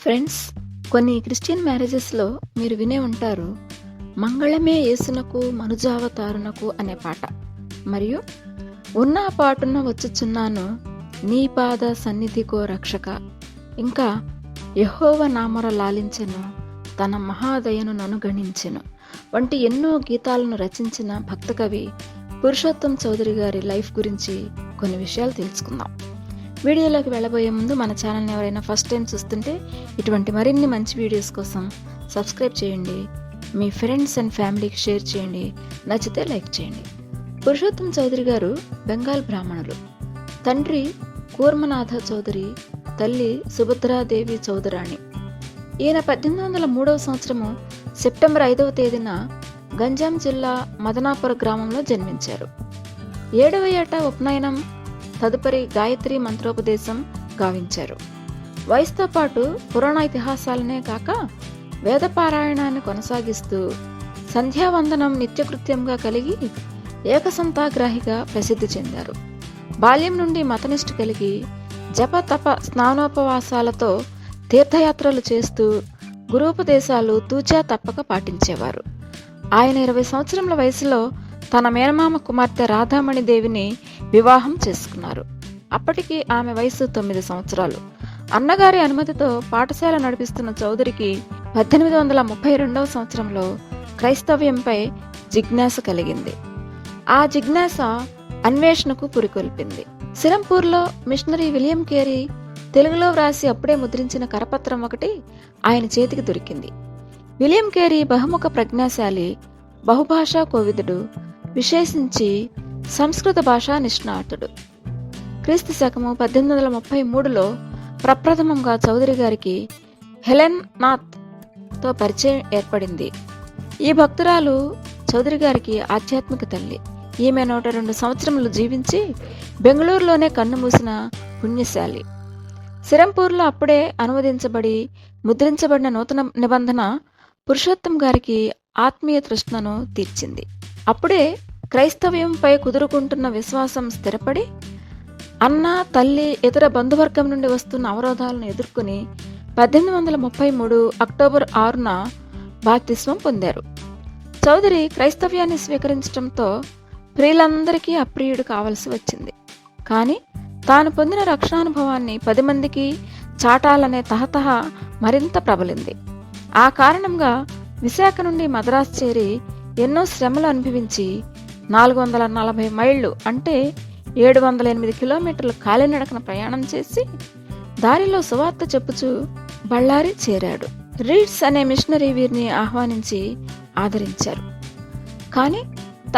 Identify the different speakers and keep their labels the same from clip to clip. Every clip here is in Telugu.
Speaker 1: ఫ్రెండ్స్ కొన్ని క్రిస్టియన్ మ్యారేజెస్లో మీరు వినే ఉంటారు మంగళమే యేసునకు మనుజావతారునకు అనే పాట. మరియు ఉన్న పాటున వచ్చుచున్నాను నీ పాద సన్నిధికో రక్షక. ఇంకా యహోవ నామర లాలించెను తన మహాదయను నను గణించెను. వంటి ఎన్నో గీతాలను రచించిన భక్త కవి పురుషోత్తం చౌదరి గారి లైఫ్ గురించి కొన్ని విషయాలు తెలుసుకుందాం. వీడియోలోకి వెళ్ళబోయే ముందు మన ఛానల్ని ఎవరైనా ఫస్ట్ టైం చూస్తుంటే ఇటువంటి మరిన్ని మంచి వీడియోస్ కోసం సబ్స్క్రైబ్ చేయండి. మీ ఫ్రెండ్స్ అండ్ ఫ్యామిలీకి షేర్ చేయండి. నచ్చితే లైక్ చేయండి. పురుషోత్తం చౌదరి గారు బెంగాల్ బ్రాహ్మణులు. తండ్రి కూర్మనాథ చౌదరి తల్లి సుభద్రాదేవి చౌదరాణి. ఈయన పద్దెనిమిది వందల మూడవ సంవత్సరము సెప్టెంబర్ ఐదవ తేదీన గంజాం జిల్లా మదనాపుర గ్రామంలో జన్మించారు. ఏడవ ఏట ఉపనయనం తదుపరి గాయత్రి మంత్రోపదేశం గావించారు. వయసుతో పాటు పురాణ ఇతిహాసాలనే కాక వేదపారాయణాన్ని కొనసాగిస్తూ సంధ్యావందనం నిత్యకృత్యంగా కలిగి ఏకసంతాగ్రాహిగా ప్రసిద్ధి చెందారు. బాల్యం నుండి మతనిష్ట కలిగి జప తప స్నానోపవాసాలతో తీర్థయాత్రలు చేస్తూ గురూపదేశాలు తూచా తప్పక పాటించేవారు. ఆయన ఇరవై సంవత్సరముల వయసులో తన మేనమామ కుమార్తె రాధామణి దేవిని వివాహం చేసుకున్నారు. అప్పటికి ఆమె వయసు తొమ్మిది సంవత్సరాలు. అన్నగారి అనుమతితో పాఠశాల నడిపిస్తున్న చౌదరికి పద్దెనిమిది వందల ముప్పై రెండవ సంవత్సరంలో క్రైస్తవ్యంపై జిజ్ఞాస కలిగింది. ఆ జిజ్ఞాస అన్వేషణకు పురికొల్పింది. సిరంపూర్లో మిషనరీ విలియం కేరీ తెలుగులో వ్రాసి అప్పుడే ముద్రించిన కరపత్రం ఒకటి ఆయన చేతికి దొరికింది. విలియం కేరీ బహుముఖ ప్రజ్ఞాశాలి బహుభాషా కోవిదుడు విశేషించి సంస్కృత భాషా నిష్ణాతుడు. క్రీస్తు శకము పద్దెనిమిది వందల ముప్పై మూడులో ప్రప్రథమంగా చౌదరి గారికి హెలెన్ నాథ్తో పరిచయం ఏర్పడింది. ఈ భక్తురాలు చౌదరి గారికి ఆధ్యాత్మిక తల్లి. ఈమె నూట రెండు సంవత్సరములు జీవించి బెంగళూరులోనే కన్నుమూసిన పుణ్యశాలి. సిరంపూర్లో అప్పుడే అనువదించబడి ముద్రించబడిన నూతన నిబంధన పురుషోత్తం గారికి ఆత్మీయ తృష్ణను తీర్చింది. అప్పుడే క్రైస్తవ్యంపై కుదురుకుంటున్న విశ్వాసం స్థిరపడి అన్న తల్లి ఇతర బంధువర్గం నుండి వస్తున్న అవరోధాలను ఎదుర్కొని పద్దెనిమిది వందల ముప్పై మూడు అక్టోబర్ ఆరున బాప్తిస్వం పొందారు. చౌదరి క్రైస్తవ్యాన్ని స్వీకరించడంతో ప్రియులందరికీ అప్రియుడు కావలసి వచ్చింది. కానీ తాను పొందిన రక్షణానుభవాన్ని పది మందికి చాటాలనే తహతహ మరింత ప్రబలింది. ఆ కారణంగా విశాఖ నుండి మద్రాసు చేరి ఎన్నో శ్రమలు అనుభవించి నాలుగు వందల నలభై మైళ్ళు అంటే ఏడు వందల ఎనిమిది కిలోమీటర్లు కాలినడకన ప్రయాణం చేసి దారిలో సువార్త చెప్పుచూ బళ్ళారి చేరాడు. రీడ్స్ అనే మిషనరీ వీరిని ఆహ్వానించి ఆదరించారు. కానీ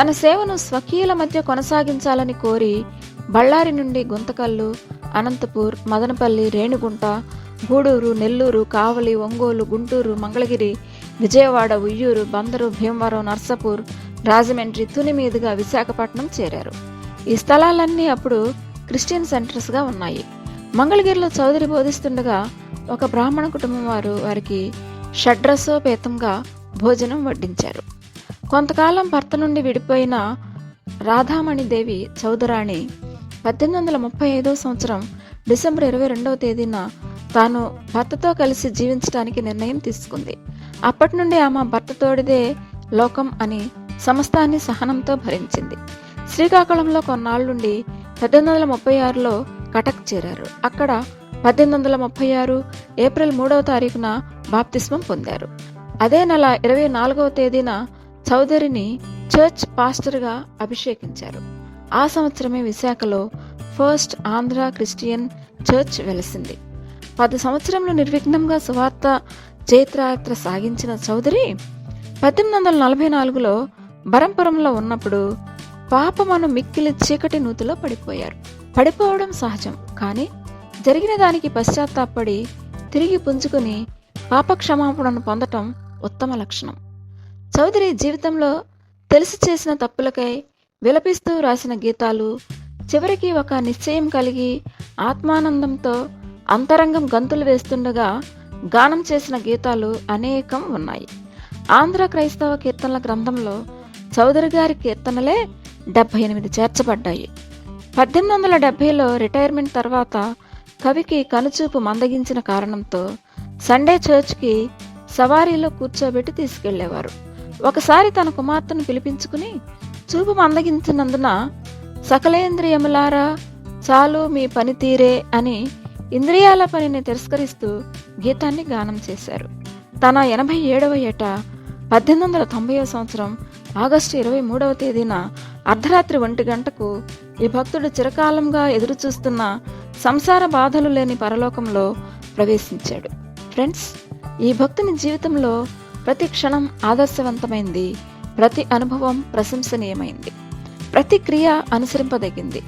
Speaker 1: తన సేవను స్వకీయుల మధ్య కొనసాగించాలని కోరి బళ్ళారి నుండి గుంతకల్లు అనంతపూర్ మదనపల్లి రేణిగుంట గూడూరు నెల్లూరు కావలి ఒంగోలు గుంటూరు మంగళగిరి విజయవాడ ఉయ్యూరు బందరు భీమవరం నర్సపూర్ రాజమండ్రి తుని మీదుగా విశాఖపట్నం చేరారు. ఈ స్థలాలన్నీ అప్పుడు క్రిస్టియన్ సెంటర్స్గా ఉన్నాయి. మంగళగిరిలో చౌదరి బోధిస్తుండగా ఒక బ్రాహ్మణ కుటుంబం వారు వారికి షడ్రసోపేతంగా భోజనం వడ్డించారు. కొంతకాలం భర్త నుండి విడిపోయిన రాధామణిదేవి చౌదరాణి పద్దెనిమిది వందల ముప్పై ఐదో సంవత్సరం డిసెంబర్ ఇరవై రెండవ తేదీన తాను భర్తతో కలిసి జీవించడానికి నిర్ణయం తీసుకుంది. అప్పటి నుండి ఆమె భర్తతోడిదే లోకం అని సమస్తాన్ని సహనంతో భరించింది. శ్రీకాకుళంలో కొన్నాళ్ళుండి పద్దెనిమిది వందల ముప్పై ఆరులో కటక్ చేరారు. అక్కడ పద్దెనిమిది వందల ముప్పై ఆరు ఏప్రిల్ మూడవ తారీఖున బాప్తిస్మం పొందారు. అదే నెల ఇరవై నాలుగవ తేదీన చౌదరిని చర్చ్ పాస్టర్గా అభిషేకించారు. ఆ సంవత్సరమే విశాఖలో ఫస్ట్ ఆంధ్ర క్రిస్టియన్ చర్చ్ వెలసింది. పది సంవత్సరంలో నిర్విఘ్నంగా సువార్త చైత్రయాత్ర సాగించిన చౌదరి పద్దెనిమిది వందల నలభై నాలుగులో బరంపురంలో ఉన్నప్పుడు పాపమను మిక్కిలి చీకటి నూతిలో పడిపోయారు. పడిపోవడం సహజం కానీ జరిగిన దానికి పశ్చాత్తాపడి తిరిగి పుంజుకొని పాపక్షమాపణను పొందటం ఉత్తమ లక్షణం. చౌదరి జీవితంలో తెలిసి చేసిన తప్పులకై విలపిస్తూ రాసిన గీతాలు చివరికి ఒక నిశ్చయం కలిగి ఆత్మానందంతో అంతరంగం గంతులు వేస్తుండగా గానం చేసిన గీతాలు అనేకం ఉన్నాయి. ఆంధ్ర క్రైస్తవ కీర్తనల గ్రంథంలో చౌదరి గారి కీర్తనలే డెబ్బై ఎనిమిది చేర్చబడ్డాయి. పద్దెనిమిది వందల డెబ్బైలో రిటైర్మెంట్ తర్వాత కవికి కనుచూపు మందగించిన కారణంతో సండే చర్చ్కి సవారీలో కూర్చోబెట్టి తీసుకెళ్ళేవారు. ఒకసారి తన కుమార్తెను పిలిపించుకుని చూపు మందగించినందున సకలేంద్రియములారా చాలు మీ పనితీరే అని ఇంద్రియాల పనిని తిరస్కరిస్తూ గీతాన్ని గానం చేశారు. తన ఎనభై ఏడవ ఏట పద్దెనిమిది వందల తొంభై సంవత్సరం ఆగస్టు ఇరవై మూడవ తేదీన అర్ధరాత్రి ఒంటి గంటకు ఈ భక్తుడు చిరకాలంగా ఎదురుచూస్తున్న సంసార బాధలు లేని పరలోకంలో ప్రవేశించాడు. ఫ్రెండ్స్ ఈ భక్తుని జీవితంలో ప్రతి క్షణం ఆదర్శవంతమైంది ప్రతి అనుభవం ప్రశంసనీయమైంది ప్రతి క్రియ అనుసరింపదగింది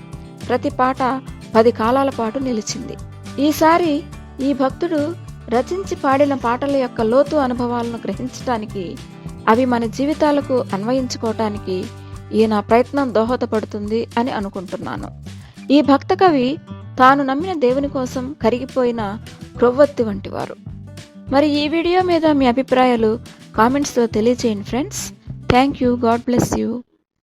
Speaker 1: ప్రతి పాట పది కాలాల పాటు నిలిచింది. ఈసారి ఈ భక్తుడు రచించి పాడిన పాటల యొక్క లోతు అనుభవాలను గ్రహించటానికి అవి మన జీవితాలకు అన్వయించుకోవటానికి ఈయన ప్రయత్నం దోహదపడుతుంది అని అనుకుంటున్నాను. ఈ భక్త కవి తాను నమ్మిన దేవుని కోసం కరిగిపోయిన క్రొవ్వొత్తి వంటివారు. మరి ఈ వీడియో మీద మీ అభిప్రాయాలు కామెంట్స్లో తెలియజేయండి friends. Thank you. God bless you.